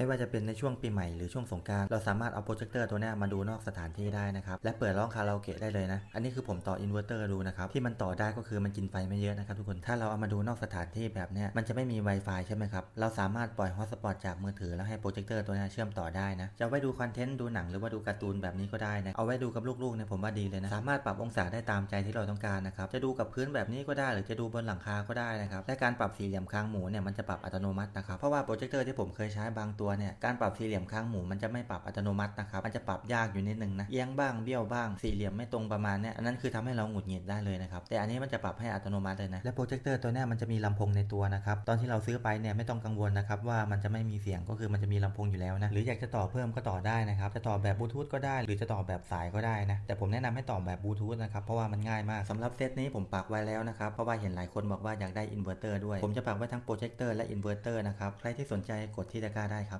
ไม่ว่าจะเป็นในช่วงปีใหม่หรือช่วงสงการเราสามารถเอาโปรเจคเตอร์ตัวนี้มาดูนอกสถานที่ได้นะครับและเปิดร้องคาราโอเกะได้เลยนะ อันนี้คือผมต่ออินเวอร์เตอร์ดูนะครับที่มันต่อได้ก็คือมันกินไฟไม่เยอะนะครับทุกคนถ้าเราเอามาดูนอกสถานที่แบบนี้มันจะไม่มี Wi-Fi ใช่ไหมครับเราสามารถปล่อยฮอตสปอตจากมือถือแล้วให้โปรเจคเตอร์ตัวนี้เชื่อมต่อได้นะจะเอาไว้ดูคอนเทนต์ดูหนังหรือว่าดูการ์ตูนแบบนี้ก็ได้นะเอาไว้ดูกับลูกๆเนี่ยผมว่าดีเลยนะสามารถปรับองศาได้ตามใจที่เราต้องการนะครับจะดูกับพื้นแบบนี้ก็ได้ หรือจะดูบนหลังคาก็ได้นะครับและการปรับสี่เหลี่ยมคางหมูเนี่ยมันจะปรับอัตโนมัตินะครับเพราะว่าโปรเจคเตอร์ที่ผมเคยใช้บางตัวเนี่ยการปรับสี่เหลี่ยมคางหมูมันจะไม่ปรับอัตโนมัตินะครับมันจะปรับยากอยู่นิดนึงนะเอียงบ้างเบี้ยวบ้างสี่เหลี่ยมไม่ตรงประมาณเนี้ยอันนั้นคือทำให้เราหงุดหงิดได้เลยนะครับแต่อันนี้มันจะปรับให้อัตโนมัติเลยนะและโปรเจคเตอร์ตัวนี้มันจะมีลำโพงในตัวนะครับตอนที่เราซื้อไปเนี่ยไม่ต้องกังวลนะครับว่ามันจะไม่มีเสียงก็คือมันจะมีลำโพงอยู่แล้วนะหรืออยากจะต่อเพิ่มก็ต่อได้นะครับจะต่อแบบบลูทูธก็ได้ หรือจะต่อแบบสายก็ได้นะแต่ผมแนะนำให้ต่อแบบบลูทูธนะครับเพราะว่ามันง่ายมากสำหรับเซตนี้ผมปักไว้แล้วนะครับเพราะว่าเห็นหลายคนบอกว่าอยากได้อินเวอร์เตอร์ด้วยผมจะปักไว้ทั้งโปรเจคเตอร์และอินเวอร์เตอร์นะครับใครที่สนใจกดที่ตะกร้าได้ครับ